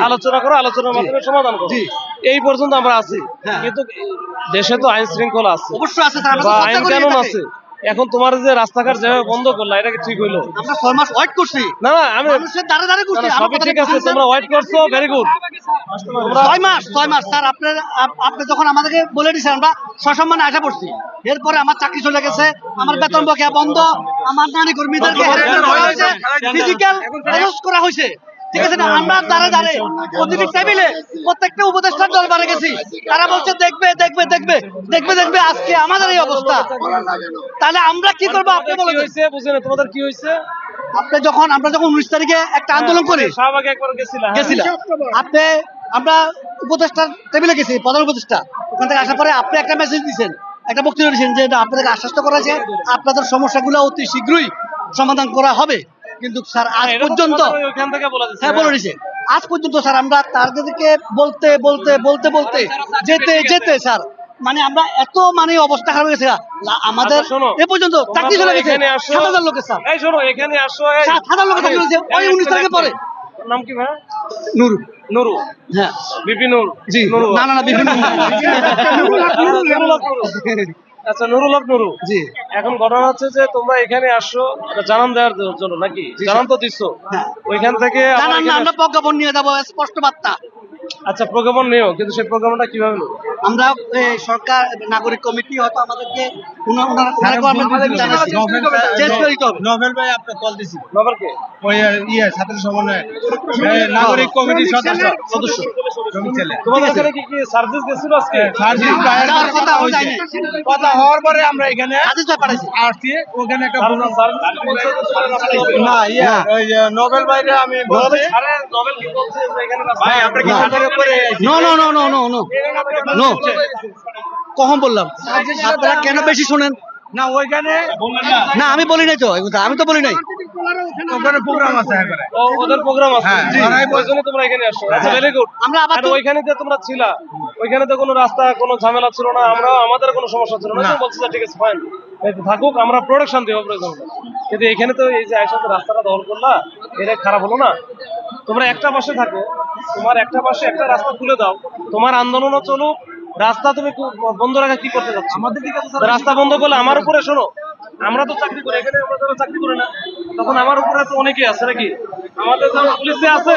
আলোচনা করো আলোচনার মাধ্যমে সমাধান করো। এই পর্যন্ত আমরা আছি। হ্যাঁ। কিন্তু দেশে তো আইন শৃঙ্খলা আছে। অবশ্যই আছে স্যার বা আইন কানুন আছে। এখন তোমার যে রাস্তাঘাট যেভাবে বন্ধ করলা এটা কি ঠিক হইল? আমরা ছয় মাস ওয়েট করছি। না না আমি মানুষের দাঁড়ে দাঁড়ে করছি সবই ঠিক আছে তোমরা ওয়েট করছ ভেরি গুড ছয় মাস ছয় মাস। স্যার আপনার আপ- আপনি যখন আমাদেরকে বলে দিয়েছেন আমরা সসম্মানে আশা করছি। এরপরে আমার চাকরি চলে গেছে আমার বেতন বকেয়া বন্ধ আমার নারী কর্মীদেরকে harassment করা হয়েছে ফিজিক্যাল করা হয়েছে। ঠিক আছে না আমরা দাঁড়ে দাঁড়ে প্রতিটি টেবিলে প্রত্যেকটা উপদেষ্টার দরবারে গেছি। তারা বলছে দেখবে দেখবে দেখবে দেখবে দেখবে আজকে আমাদের এই অবস্থা। তাহলে আমরা কি করব? আপনি বলে। বুঝে না তোমাদের কি হয়েছে? আপনি যখন আমরা যখন উনিশ তারিখে একটা আন্দোলন করি একবার গেছিলা হ্যাঁ। গেছিলাম। আপনি আমরা উপদেষ্টার টেবিলে গেছি প্রধান উপদেষ্টা। ওখান থেকে আসার পরে আপনি একটা মেসেজ দিয়েছেন একটা বক্তব্য দিয়েছেন যে আপনাদেরকে আশ্বস্ত করা হয়েছে। আপনাদের সমস্যাগুলো অতি শীঘ্রই সমাধান করা হবে। কিন্তু স্যার আজ পর্যন্ত হ্যাঁ বলে দিয়েছে আজ পর্যন্ত স্যার আমরা তাদেরকে বলতে বলতে বলতে বলতে যেতে যেতে স্যার। মানে আমরা এত মানে অবস্থা খারাপ হয়ে গেছে আমাদের আচ্ছা, এ পর্যন্ত চাকরি চলে গেছে। সাত হাজার লোকের স্যার। এই শোনো এখানে আসো সাত হাজার লোকের চাকরি হয়েছে ওই উনিশ তারিখে পরে। নাম কি ভাই? নুর। নুরু। হ্যাঁ। বিপি নুর। জি। না না না বিভিন্ন নুরুল হক নুরু। আচ্ছা নুরুল হক নুরু জি। এখন ঘটনা হচ্ছে যে তোমরা এখানে আসছো জানান দেওয়ার জন্য নাকি? জানান তো দিচ্ছ হ্যাঁ। ওইখান থেকে আমরা প্রজ্ঞাপন নিয়ে যাব স্পষ্ট বার্তা। আচ্ছা প্রোগ্রাম নিও কিন্তু সেই প্রোগ্রামটা কীভাবে নেব আমরা সরকার নাগরিক কমিটি হয়তো আমাদেরকে ভাই আপনি কল দিছি। ওই ইয়ে ছাত্র সমন্বয়। নাগরিক কমিটির সদস্য। সদস্য। তোমাদের এখানে কি কি সার্ভিস গেছিল আজকে? সার্জিস ভাইয়ের কথা কথা কথা হওয়ার পরে আমরা এখানে আদেশ পাঠাইছি। আসছি ওখানে একটা সার্ভিস সার্ভিস বলছে যে চলে আসতে হবে। না ইয়ে। ওই যে নোবেল ভাইরে আমি বলছি। আরে নোবেল কি বলছে এখানে ভাই আমরা কি সরকারের উপরে no no no no no no no. কখন বললাম? আপনারা কেন বেশি শুনেন? না ওইখানে না আমি বলি নাই তো এই আমি তো বলি নাই। ওখানে প্রোগ্রাম আছে ও ওদের প্রোগ্রাম আছে? হ্যাঁ, তোমরা এখানে আসছো। আচ্ছা ভেরি গুড আমরা আবার ওইখানে যে তোমরা ছিলা ওইখানে তো কোনো রাস্তা কোনো ঝামেলা ছিল না আমরা আমাদের কোনো সমস্যা ছিল না। না। তুমি বলছো যে ঠিক আছে ফাইন থাকুক আমরা প্রোডাকশন দিব প্রয়োজন কিন্তু এখানে তো এই যে আইসাতে রাস্তাটা দখল করলা এটা খারাপ হলো না। তোমরা একটা পাশে থাকো তোমার একটা পাশে একটা রাস্তা খুলে দাও। তোমার আন্দোলনও চলুক রাস্তা তুমি বন্ধ রাখা কি করতে যাচ্ছ আমাদের দিকে রাস্তা বন্ধ করলে আমার উপরে শোনো আমরা তো চাকরি করি এখানে আমরা যারা চাকরি করি না তখন আমার উপরে তো অনেকে আছে নাকি? আমাদের যেমন পুলিশে আছে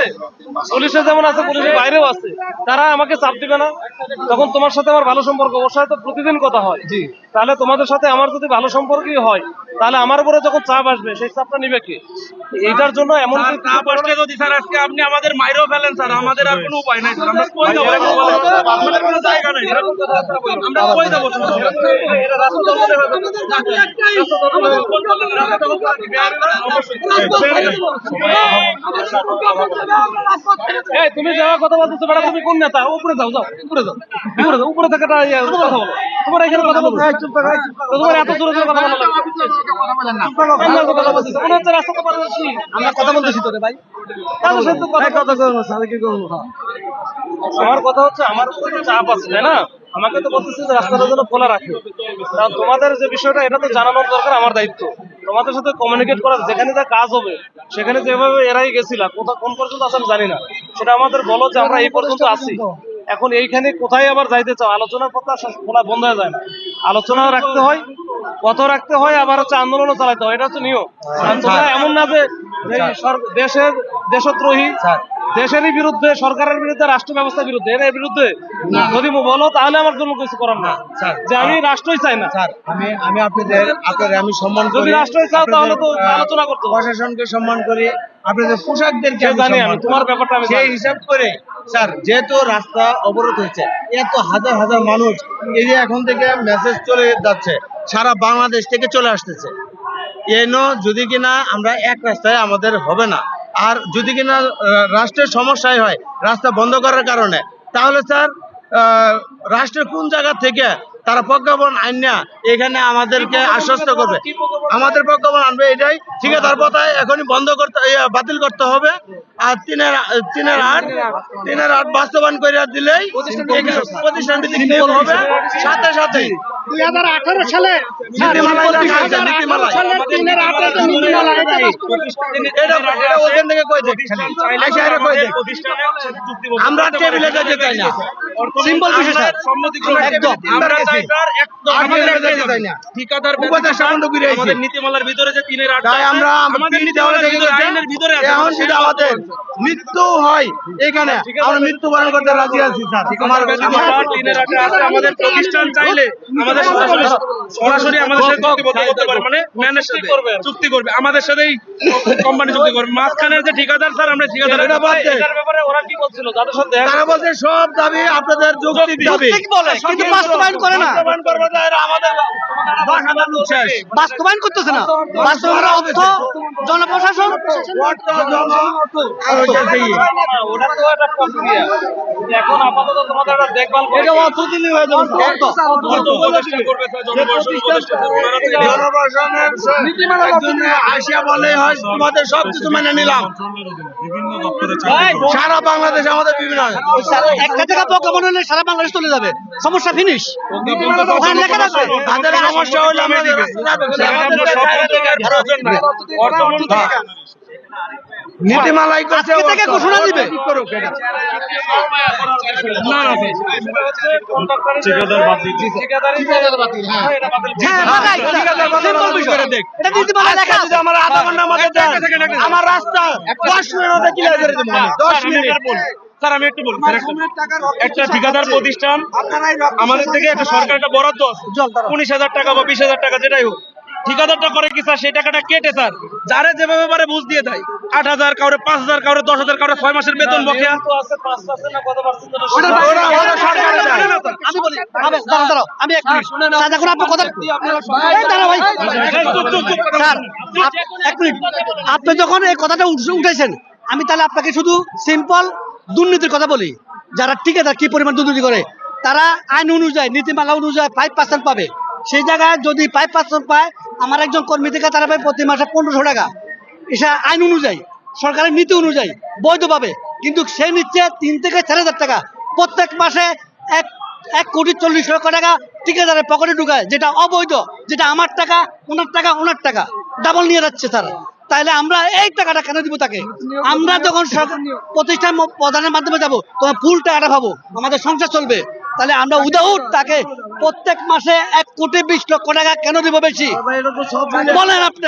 পুলিশে যেমন আছে পুলিশের বাইরেও আছে তারা আমাকে চাপ দিবে না। তখন তোমার সাথে আমার ভালো সম্পর্ক ওর সাথে তো প্রতিদিন কথা হয়। জি। তাহলে তোমাদের সাথে আমার যদি ভালো সম্পর্কই হয় তাহলে আমার উপরে যখন চাপ আসবে সেই চাপটা নিবে কি এইটার জন্য এমন কিছু তা যদি স্যার আজকে আপনি আমাদের মাইরেও ফেলেন স্যার আমাদের আর কোনো উপায় নাই স্যার আমরা কই বলে না। আমাদের কোনো জায়গা নাই বলো। আমরা কই হবে। তুমি যাওয়া কথা বলতেছো বেটা তুমি কোন নেতা উপরে যাও যাও উপরে যাও উপরে যাও উপরে থেকে ইয়ে, কথা বলো তোমার এখানে কথা বলছো তো তোমার এত জোরে জোরে কথা বলা। আমার কথা হচ্ছে আমরা চাপ আছে তাই না আমাকে তো বলতেছে রাস্তাটা যেন খোলা রাখে তোমাদের যে বিষয়টা এটা তো জানানোর দরকার আমার দায়িত্ব তোমাদের সাথে কমিউনিকেট করার যেখানে যা কাজ হবে সেখানে যেভাবে এরাই গেছিলা কোথাও কোন পর্যন্ত আছে আমি জানি না সেটা আমাদের বলো যে আমরা এই পর্যন্ত আছি। এখন এইখানে কোথায় আবার যাইতে চাও? আলোচনার শেষ- খোলা বন্ধ হয়ে যায় না। আলোচনা রাখতে হয় কত রাখতে হয় আবার হচ্ছে আন্দোলনও চালাতে হয়। এটা হচ্ছে নিয়ম। আর এমন না যে দেশের দেশদ্রোহী দেশেরই বিরুদ্ধে সরকারের বিরুদ্ধে রাষ্ট্র ব্যবস্থার বিরুদ্ধে এর বিরুদ্ধে যদি বলো তাহলে আমার জন্য কিছু করার না। যে আমি রাষ্ট্রই চাই না। স্যার আমি আমি আপনাদের আপনাদের আমি সম্মান যদি রাষ্ট্রই চাও তাহলে তো আলোচনা করতে প্রশাসনকে সম্মান করি। আপনাদের পোশাকদেরকে। তোমার ব্যাপারটা সেই হিসাব করে স্যার যেহেতু রাস্তা অবরোধ হয়েছে এত হাজার হাজার মানুষ এই যে এখন থেকে মেসেজ চলে যাচ্ছে সারা বাংলাদেশ থেকে চলে আসতেছে। এন যদি কিনা আমরা এক রাস্তায় আমাদের হবে না। আর যদি কিনা রাষ্ট্রের সমস্যায় হয় রাস্তা বন্ধ করার কারণে তাহলে স্যার আহ, রাষ্ট্রের কোন জায়গা থেকে তারা প্রজ্ঞাপন আইনা এখানে আমাদেরকে আশ্বস্ত করবে। আমাদের প্রজ্ঞাপন আনবে এটাই। ঠিকাদার পথায় এখনই বন্ধ করতে বাতিল করতে হবে। আর তিনের তিনের আট তিনের আট বাস্তবায়ন করে দিলেই এখানে প্রতিষ্ঠান ভিত্তিক নিয়োগ হবে সাথে সাথে। দুই হাজার আঠারো সালে আছে, দেখ আমরা টেবিলে যেতে চাই না। সিম্পল বিষয় একদম। ঠিকাদার উপদেষ্টা বন্ধ করে আইছি। আমাদের নীতিমালার ভিতরে যে তিনের আট আমরা আমাদের তিন দেওয়ালে নীতিমালার দেখে ভিতরে গেছে, আইনের ভিতরে এখন যদি আমাদের মৃত্যু হয় এখানে। আমরা মৃত্যুবরণ করতে রাজি আছি স্যার। আমাদের প্রতিষ্ঠান চাইলে আমাদের সরাসরি আমাদের সাথে চুক্তিবদ্ধ করতে পারে। মানে করবে। চুক্তি করবে। আমাদের সাথেই কোম্পানি চুক্তি করবে। মাঝখানে যে ঠিকাদার স্যার আমরা ঠিকাদার এটা বাদ দে। ব্যাপারে ওরা কি বলছিল? যাদের সাথে তারা বলছে সব দাবি আপনাদের যৌক্তিক দাবি। বলে। কিন্তু বাস্তবায়ন করে না। বাস্তবায়ন করতেছে না। বাস্তবায়ন অর্থ জনপ্রশাসন এখন আপাতত তোমাদের দেখভাল এটা অর্থ হয়ে যাবে। আসিয়া বলে হয় তোমাদের মেনে নিলাম। সারা বাংলাদেশ আমাদের বিভিন্ন একটা জায়গা প্রজ্ঞাপন হলে সারা বাংলাদেশ চলে যাবে। সমস্যা ফিনিশ সমস্যা হলে আমাদের নীতিমালাই করছে আজকে থেকে ঘোষণা দিবে। না না ঠিকাদার হ্যাঁ। এটা বাতিল। হ্যাঁ। এটা লেখা আমার আধা ঘণ্টার মধ্যে দেন, আমার রাস্তা দশ মিনিটের মধ্যে ক্লিয়ার করে দেবো। আমি। দশ মিনিট। স্যার আমি একটু বলি একটা- একটা ঠিকাদার প্রতিষ্ঠান আমাদের থেকে একটা সরকার একটা বরাদ্দ আছে। উনিশ হাজার টাকা বা বিশ হাজার টাকা যেটাই হোক। ঠিকাদারটা করে কি স্যার? সেই টাকাটা কেটে স্যার। যারে যেভাবে পারে বুঝ দিয়ে দেয়। আট হাজার কাউরে পাঁচ হাজার কাউরে দশ হাজার কাউরে ছয় মাসের বেতন বকেয়া। যেহেতু আছে 5% না কত percent যেন ওরা ওরা সরকারে যায়। আমি বলি আবে, দাঁড়াও দাঁড়াও আমি এক মিনিট। স্যার আপনার কথা এই দাঁড়াও ভাই। চুপ, চুপ, চুপ। স্যার আপ- এক মিনিট। আপনি যখন এই কথাটা উঠেছেন আমি তাহলে আপনাকে শুধু সিম্পল দুর্নীতির কথা বলি। যারা ঠিকাদার কি পরিমাণ দুর্নীতি করে তারা আইন অনুযায়ী নীতিমালা অনুযায়ী ফাইভ পার্সেন্ট পাবে। সেই জায়গায় যদি ফাইভ পার্সেন্ট পায়, আমার একজন কর্মী থেকে তারা পায় প্রতি মাসে পনেরোশো টাকা। এটা আইন অনুযায়ী, সরকারের নীতি অনুযায়ী, বৈধভাবে। কিন্তু সে নিচ্ছে তিন থেকে চার হাজার টাকা। প্রত্যেক মাসে এক এক কোটি চল্লিশ লক্ষ টাকা ঠিকাদারের পকেটে ঢুকায়, যেটা অবৈধ, যেটা আমার টাকা, ওনার টাকা ওনার টাকা। ডাবল নিয়ে যাচ্ছে তারা। তাহলে আমরা এই টাকাটা কেন দিব তাকে? আমরা যখন প্রতিষ্ঠান প্রদানের মাধ্যমে যাব, তখন ফুল টাকাটা পাবো আমাদের সংসার চলবে। তাহলে আমরা উদাহুর তাকে প্রত্যেক মাসে এক কোটি বিশ লক্ষ টাকা কেন দিব বেশি? বলেন আপনি।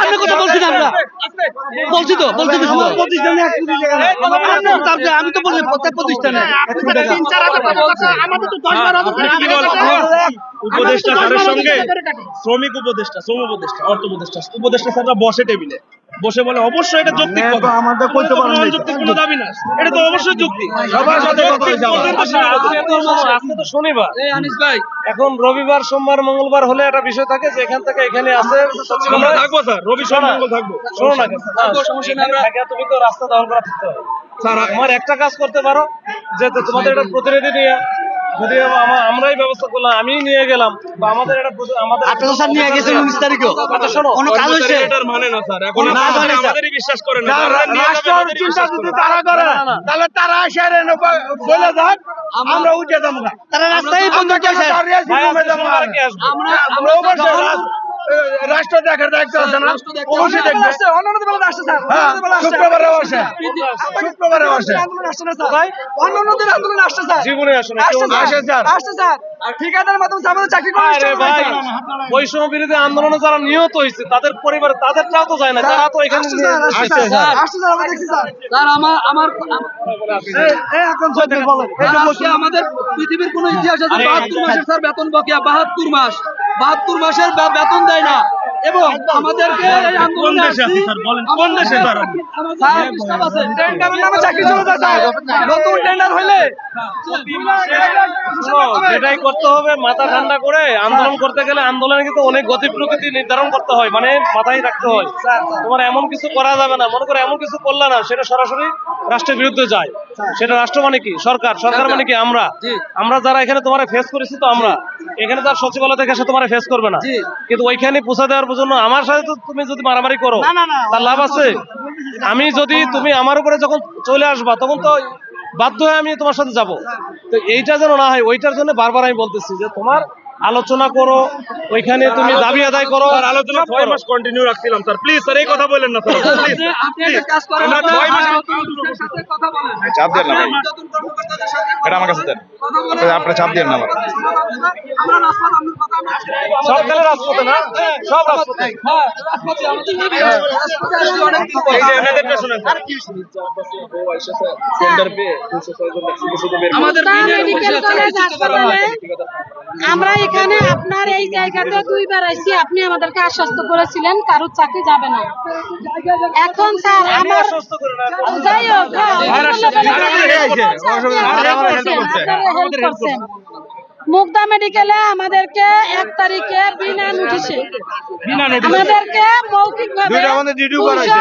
আমি কথা বলছি না আমরা। বলছি তো বলছি তো আমি- আমি তো বলছি প্রত্যেক প্রতিষ্ঠানে? উপদেষ্টা স্যারের সঙ্গে শ্রমিক উপদেষ্টা শ্রম উপদেষ্টা অর্থ উপদেষ্টা উপদেষ্টা স্যাররা বসে টেবিলে। বসে বলে অবশ্যই এটা যৌক্তিক কথা। আমাদের কইতে পারেন নাই। যৌক্তিক কোনো দাবি না। এটা তো অবশ্যই যুক্তি সবার সাথে কথা হয়েছে আমার। আজকে তো- আজকে তো শনিবার। আনিস ভাই। এখন রবিবার সোমবার মঙ্গলবার হলে একটা বিষয় থাকে যে এখান থেকে এখানে আসে আমরা থাকব স্যার। রবি সোম মঙ্গল থাকব। শোনো না এখানে থাকে তুমি তো রাস্তা দখল করা থাকতে হবে স্যার আমার একটা কাজ করতে পারো যে তোমাদের একটা প্রতিনিধি নিয়ে যদি আমরাই ব্যবস্থা করলাম আমি নিয়ে গেলাম বা আমাদের একটা আমাদের আপনি স্যার নিয়ে গেছেন উনিশ তারিখেও। কথা শোনো। কোনো কাজ হয়েছে? এটার মানে না স্যার। এখন। আমাদেরই বিশ্বাস না। রাষ্ট্রের চিন্তা যদি তারা করে তাহলে তারা বলে আমরা উঠে যাব না। তারা রাস্তায় বন্ধ আমরা কেন করেছে দেখার দায়িত্ব আছে না? অবশ্যই দেখবে। সোমবার না? কে আসবে? আমরা অবশ্যই রাস- এ, রাষ্ট্র দেখার দায়িত্ব আছে না স্যার। ভাই অন্যান্য দিন আন্দোলন শুক্রবারে স্যার। জীবনে আসে না কেউ স্যার। আসে স্যার। বৈষম্য বিরোধী আন্দোলনে যারা নিহত হয়েছে তাদের পরিবার তাদেরটাও তো যায় না তারা তো এখানে নিয়ে- আসছে স্যার। স্যার আমার আমার আজকে আমাদের পৃথিবীর কোন ইতিহাস আছে বাহাত্তর মাসের স্যার বেতন বকেয়া বাহাত্তর মাস। বাহাত্তর মাসের বেতন দেয় না। এবং আমাদেরকে এই আন্দোলনে দেশে আছে স্যার বলেন কোন দেশে স্যার? স্যার, হিসাব আছে। টেন্ডারের নামে চাকরি চলে যায় স্যার। নতুন টেন্ডার হইলে শোনো, যেটাই করতে হবে মাথা ঠান্ডা করে আন্দোলন করতে গেলে আন্দোলনে কিন্তু অনেক গতি প্রকৃতি নির্ধারণ করতে হয় মানে মাথায় রাখতে হয়। তোমার এমন কিছু করা যাবে না মনে করো এমন কিছু করলে না সেটা সরাসরি রাষ্ট্রের বিরুদ্ধে যায়। সেটা রাষ্ট্র মানে কি? সরকার। সরকার মানে কি? আমরা। আমরা যারা এখানে তোমার ফেস করেছি তো আমরা। এখানে তার সচিবালয় থেকে এসে তোমার ফেস করবে না। কিন্তু ওইখানে পৌঁছা দেওয়ার জন্য আমার সাথে তো তুমি যদি মারামারি করো তার লাভ আছে। আমি যদি তুমি আমার উপরে যখন চলে আসবা তখন তো বাধ্য হয়ে আমি তোমার সাথে যাব। তো এইটা যেন না হয় ওইটার জন্য বারবার আমি বলতেছি যে তোমার আলোচনা করো ওইখানে তুমি দাবি আদায় করো আর আলোচনা ছয় মাস কন্টিনিউ রাখছিলাম স্যার প্লিজ স্যার এই কথা বলেন না স্যার প্লিজ আপনি- আপনি একটা কাজ করেন ছয় মাস- সাথে কথা বলেন। চাপ দেন না এটা আমার কাছে দেন। বলেন চাপ দেন না আমার আমরা কথা সব খেলে রাজপথে না। সব রাজপথে হ্যাঁ, রাজপথে। আমাদের রাজপথে। আসলে অনেক কিছু এই যে। এনাদেরটা শুনেন স্যার আমাদের হয়। আমরা এখানে আপনার এই জায়গাতে দুইবার আইছি আপনি আমাদেরকে আশ্বস্ত করেছিলেন কারও চাকরি যাবে না। এখন স্যার আমার যাই হোক মুগদা মেডিকেলে আমাদেরকে এক তারিখে বিনা নোটিশে আমাদেরকে মৌখিক ভাবে দুইটা আমাদের ডিউটি করা হয়েছে।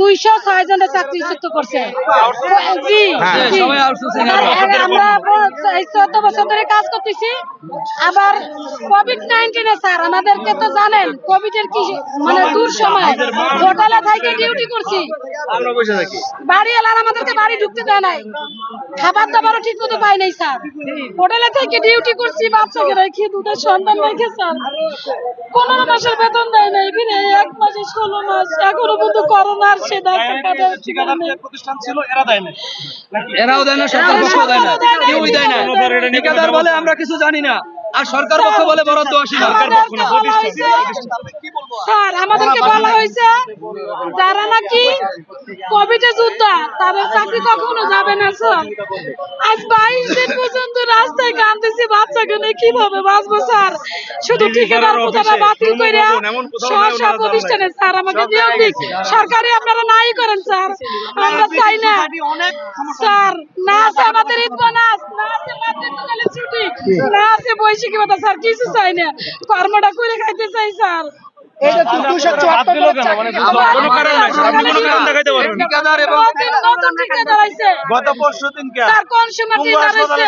দুইশো ছয় জনের চাকরিচ্যুত করছে। জি হ্যাঁ, আমরা চোদ্দ বছর ধরে কাজ করতেছি। আবার কোভিড নাইন্টিনে স্যার আমাদেরকে তো জানেন কোভিড এর কি মানে দূর সময়। হোটেলে থেকে ডিউটি করছি। আমরা বসে থাকি। বাড়ি এলার আমাদেরকে বাড়ি ঢুকতে দেয় নাই। খাবার দাবারও ঠিক মতো পাই নাই স্যার। হোটেলে থেকে ডিউটি করছি বাচ্চাকে রেখে দুটো সন্তান রেখে স্যার। পনেরো মাসের বেতন দেয় নাই ফিরে এক মাসে ষোলো মাস এখনও পর্যন্ত করোনার সে প্রতিষ্ঠান ছিল এরা দেয় না এরাও দেয় না সরকার দেয় না। কেউই দেয় না। ঠিকাদার বলে আমরা কিছু জানি না। আর সরকার পক্ষ বলে বরাদ্দ আসি স্যার আমাদেরকে বলা হয়েছে যারা নাকি কোভিডে যোদ্ধা তাদের চাকরি কখনো যাবে না স্যার। আজ বাইশ দিন পর্যন্ত রাস্তায় কান্দিছি বাচ্চাকে নিয়ে কীভাবে বাঁচবো স্যার? শুধু ঠিকাদার বাতিল করে প্রতিষ্ঠানে স্যার আমাকে নিয়োগ দিক। সরকারি আপনারা নাই করেন স্যার। আমরা চাই না। স্যার না আছে আমাদের ঈদ বোনাস না আছে মাতৃত্বকালীন ছুটি। না আছে বৈশাখী ভাতা স্যার? কিছু চাই না। কর্মটা করে খাইতে চাই স্যার। মানে। গত পরশু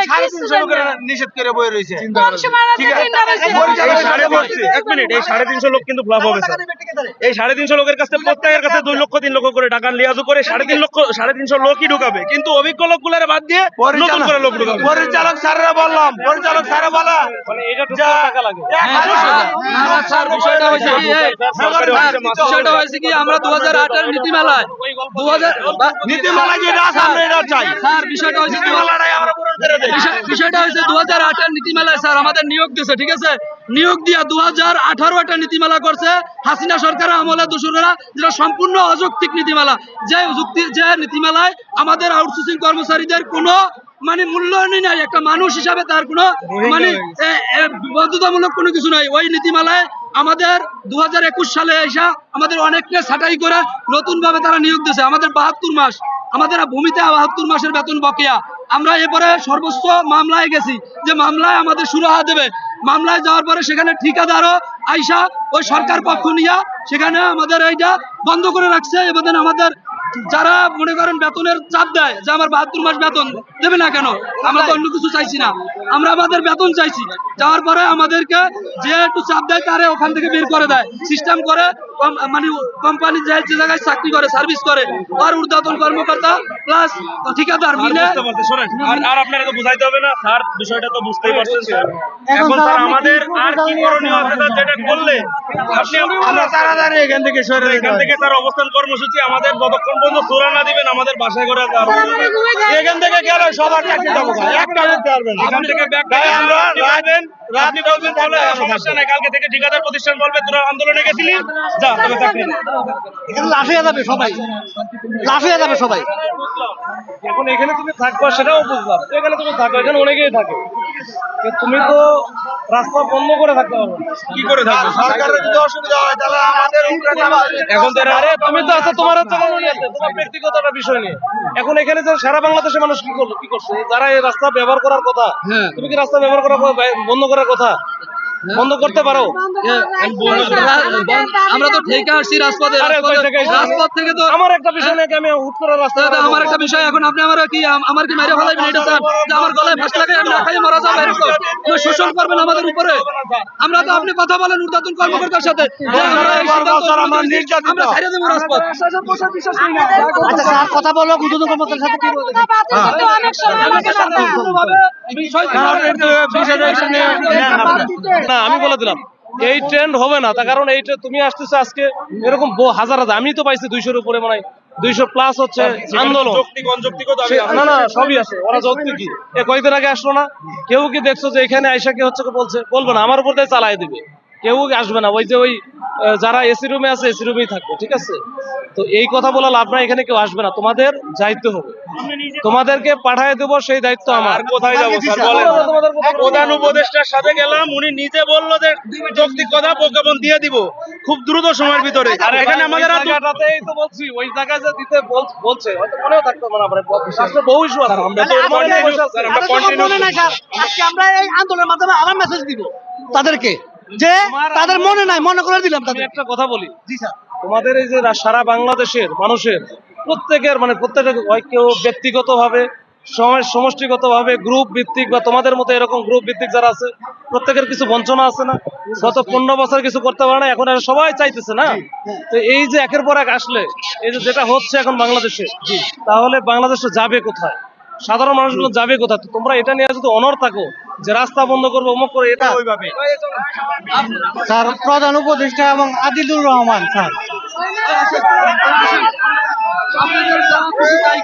সাড়ে তিনশো লোকের নিষেধ করে বয়ে রয়েছে। কনসিউমার টেন্ডার হইছে, এই পরিচালক সাড়ে তিন- এক মিনিট এই সাড়ে তিনশো লোক কিন্তু ফ্লাপ হবে এই সাড়ে তিনশো লোকের কাছে প্রত্যেকের কাছে দুই লক্ষ তিন লক্ষ করে টাকা লিয়াজু করে সাড়ে তিন লক্ষ সাড়ে তিনশো লোকই ঢুকাবে। কিন্তু অভিজ্ঞ লোকগুলোর বাদ দিয়ে নতুন করে লোক ঢুকাবে। পরিচালক স্যারেরা বললাম পরিচালক স্যারে বলা মানে এটা টাকা লাগে। এক হাজার না, না, স্যার বিষয়টা হয়েছে কি এই, সরকারি স্যার, অফিসে মাসে বিষয়টা হয়েছে কি আমরা দু হাজার আটের নীতিমালায় দু হাজার নীতিমালা যেটা আছে আমরা এটা চাই স্যার বিষয়টা হয়েছে দু- নীতিমালাটাই আমরা পূরণ করে দেই বিষয়- বিষয়টা হয়েছে দু হাজার আটের নীতিমালায় স্যার আমাদের নিয়োগ দিয়েছে ঠিক আছে? নিয়োগ দিয়া দু হাজার আঠারো একটা নীতিমালা করছে হাসিনা সরকারের আমলে দোসরেরা যেটা সম্পূর্ণ অযৌক্তিক নীতিমালা। যে যুক্তি যে নীতিমালায় আমাদের আউটসোর্সিং কর্মচারীদের কোনো মানে মূল্যায়নই নাই। একটা মানুষ হিসাবে তার কোনো মানে বাধ্যতামূলক কোনো কিছু নাই। ওই নীতিমালায় আমাদের দু হাজার একুশ সালে এসা আমাদের অনেককে ছাঁটাই করে নতুন ভাবে তারা নিয়োগ দিয়েছে। আমাদের বাহাত্তর মাস আমাদের ভূমিতে বাহাত্তর মাসের বেতন বকেয়া। আমরা এরপরে সর্বোচ্চ মামলায় গেছি। যে মামলায় আমাদের সুরাহা দেবে। মামলায় যাওয়ার পরে সেখানে ঠিকাদারও আইসা ওই সরকার পক্ষ নিয়ে সেখানে আমাদের এইটা বন্ধ করে রাখছে। এবং আমাদের যারা মনে করেন বেতনের চাপ দেয়, যে আমার বাহাত্তর মাস বেতন দেবে না কেন? আমরা তো অন্য কিছু চাইছি না। আমরা আমাদের বেতন চাইছি। যাওয়ার পরে আমাদেরকে যে একটু চাপ দেয়, তারে ওখান থেকে বের করে দেয়। সিস্টেম করে মানে কোম্পানি যে যে জায়গায় চাকরি করে সার্ভিস করে আর ঊর্ধ্বতন কর্মকর্তা প্লাস ঠিকাদার মিলে আর আর আপনারা তো বুঝাইতে হবে না স্যার বিষয়টা তো বুঝতেই পারছেন স্যার। এখন স্যার আমাদের আর কি করণীয় আছে স্যার যেটা করলে আপনি আমরা তাড়াতাড়ি এখান থেকে সরে এখান থেকে স্যার অবস্থান কর্মসূচি আমাদের যতক্ষণ পর্যন্ত সুরা না দিবেন আমাদের বাসায় করে যায়। এখান থেকে গেলে সবার চাকরি যাব একটা যেতে পারবেন এখান থেকে ব্যাক তাই আমরা রাখবেন আপনি বলবেন তাহলে সমস্যা নাই কালকে থেকে ঠিকাদার প্রতিষ্ঠান বলবে তোরা আন্দোলনে গেছিলি? যা তবে চাকরি এখানে লাশ হয়ে যাবে সবাই। লাশ হয়ে যাবে সবাই। এখন এখানে তুমি থাকবা সেটাও বুঝলাম। এখানে তুমি থাকো এখানে অনেকেই থাকে। তুমি তো রাস্তা বন্ধ করে থাকতে পারবে কি করে থাকবে? সরকারের যদি অসুবিধা হয় তাহলে আমাদের এখন তো আরে তুমি তো আছো তোমার হচ্ছে কোনো ইয়ে আছে, তোমার ব্যক্তিগত একটা বিষয় নিয়ে। এখন এখানে যে সারা বাংলাদেশের মানুষ কি করল কি করছে? যারা এই রাস্তা ব্যবহার করার কথা হ্যাঁ। তুমি কি রাস্তা ব্যবহার করার কথা- বন্ধ করার কথা। বন্ধ করতে পারো। আমরা তো ঠেকে আসছি রাজপথে রাজপথে- থেকে তো আমার একটা বিষয় নাকি আমি হুট করে রাস্তা আমার একটা বিষয় এখন আপনি আমার কি আমার কি মেরে ফেলাইবেন? এটা স্যার যে আমার গলায় ফাঁস লাগাই আমি না খাই মারা যাব এরকম। আপনি শোষণ করবেন আমাদের উপরে। আমরা তো আপনি কথা বলেন ঊর্ধ্বতন কর্মকর্তার সাথে। আমরা ছেড়ে দেবো রাজপথ। আচ্ছা কথা বলো কর্মচারীর সাথে কি বলতে অনেক সময় আমাকে না আমি বলে দিলাম এই ট্রেন্ড হবে না তার কারণ এই তুমি আসতেছো আজকে এরকম হাজার হাজার আমি তো পাইছি দুইশোর উপরে মানে দুইশো প্লাস হচ্ছে আন্দোলন। যৌক্তিক সে- আছে। না না সবই আছে ওরা যৌক্তিক কি? এ কয়েকদিন আগে আসলো না কেউ কি দেখছ যে এখানে আইসা কি হচ্ছে বলছে? বলব না আমার উপর দিয়ে চালাই দিবে। কেউ আসবে না। ওই যে ওই যারা এসি রুমে আছে এসি রুমেই থাকবে ঠিক আছে? তো এই কথা বলা লাভ নাই এখানে কেউ আসবে না। তোমাদের যাইতে হবে। তোমাদেরকে পাঠায় দেবো সেই দায়িত্ব আমার। কোথায় যাব স্যার বলেন। প্রধান উপদেষ্টার সাথে গেলাম উনি নিজে বলল যে যৌক্তিক কথা প্রজ্ঞাপন দিয়ে দিব। খুব দ্রুত সময়ের ভিতরে। আরে এখানে আমাদের জায়গাটাতেই তো বলছি ওই জায়গায় যে দিতে বলছে হয়তো মনেও থাকতো না আপনার রাষ্ট্রে বহু ইস্যু আছে। আমরা। আমরা মনে নাই স্যার আজকে আমরা এই আন্দোলনের মাধ্যমে আবার মেসেজ দিব তাদেরকে। যে তাদের মনে নাই মনে করে দিলাম তাদের। একটা কথা বলি। জি স্যার। তোমাদের এই যে সারা বাংলাদেশের মানুষের প্রত্যেকের মানে প্রত্যেকের কেউ ব্যক্তিগত ভাবে সমষ্টিগত ভাবে গ্রুপ ভিত্তিক বা তোমাদের মতো এরকম গ্রুপ ভিত্তিক যারা আছে প্রত্যেকের কিছু বঞ্চনা আছে না? গত পনেরো বছর কিছু করতে পারে না এখন আর সবাই চাইতেছে না? তো এই যে একের পর এক আসলে এই যে যেটা হচ্ছে এখন বাংলাদেশে তাহলে বাংলাদেশে যাবে কোথায়? সাধারণ মানুষগুলো যাবে কোথা তোমরা এটা নিয়ে যদি অনর থাকো যে রাস্তা বন্ধ করব অমুক করে এটা ওইভাবে। স্যার প্রধান উপদেষ্টা এবং আদিলুর রহমান স্যার। তাই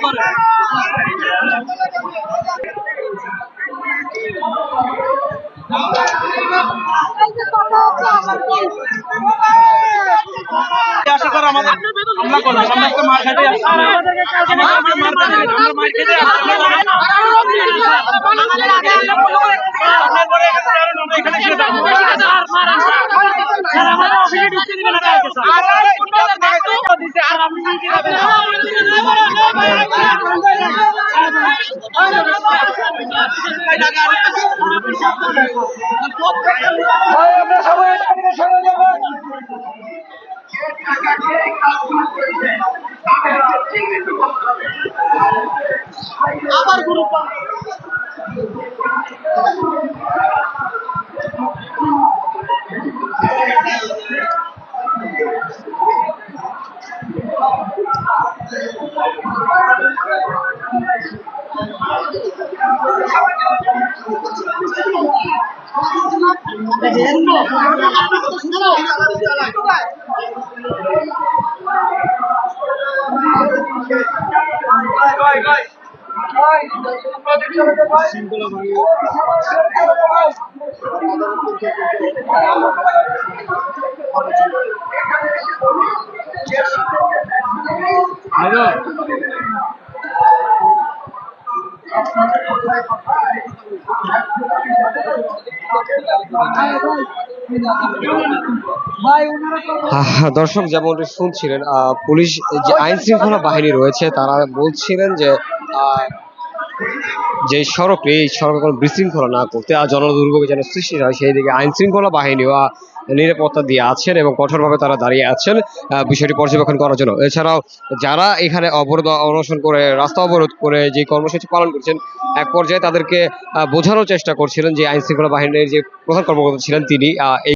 আশা করা আমাদের। হামলা করবে আমরা একটা মার খাইতে আমরা মার খাইতে আমরা মার খাইতে আসছি, আমরা মার খাইতে আসছি। আপনার পরে দর্শক যেমন শুনছিলেন পুলিশ যে আইন শৃঙ্খলা বাহিনী রয়েছে তারা বলছিলেন যে যে সড়কে এই সড়কে কোনো বিশৃঙ্খলা না করতে আর জনদুর্ভোগে যেন সৃষ্টি হয় সেই দিকে আইন শৃঙ্খলা বাহিনীও আহ, নিরাপত্তা দিয়ে আছেন এবং কঠোরভাবে তারা দাঁড়িয়ে আছেন বিষয়টি পর্যবেক্ষণ করার জন্য। এছাড়াও যারা এখানে অবরোধ অনশন করে রাস্তা অবরোধ করে যে কর্মসূচি পালন করছেন এক পর্যায়ে তাদেরকে বোঝানোর চেষ্টা করছিলেন যে আইন শৃঙ্খলা বাহিনীর যে প্রধান কর্মকর্তা ছিলেন তিনি